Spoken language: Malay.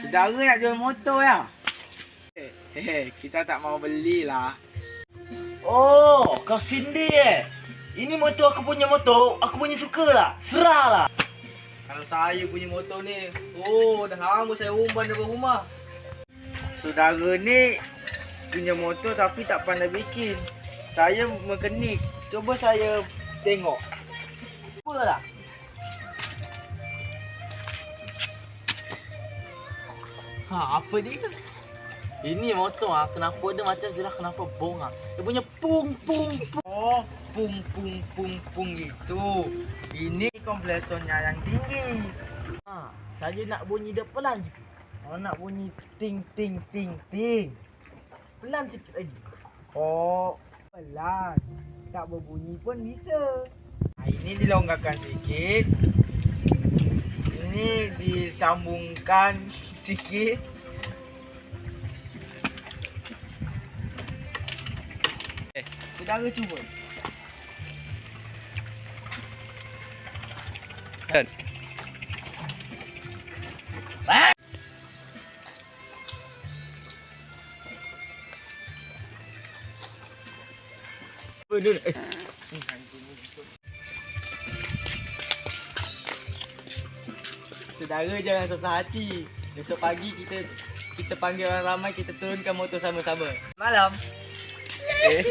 Saudara nak jual motor ya? Hehe, kita tak mau belilah. Oh, kau Cindy eh? Ini motor aku punya motor, aku punya suka lah. Serah lah. Kalau saya punya motor ni, oh dah lama saya umpan depan rumah. Saudara ni punya motor tapi tak pandai bikin. Saya mekanik. Cuba saya tengok. Apa lah? Ha, apa dia? Ini motor ah, kenapa dia macam jelas kenapa bong ah. Dia punya pung pung pung. Oh, pung pung pung pung itu. Ini kompresornya yang tinggi. Ha, saya nak bunyi dia pelan sikit. Kalau nak bunyi ting ting ting ting. Pelan sikit lagi. Oh, pelan. Tak berbunyi pun bisa. Ha, ini dilonggarkan sikit. Disambungkan sikit. Eh, saudara cuba. Dan. Benar. Eh, Saudara jangan susah hati. Besok pagi kita kita panggil orang ramai kita turunkan motor sama-sama. Malam. Eh.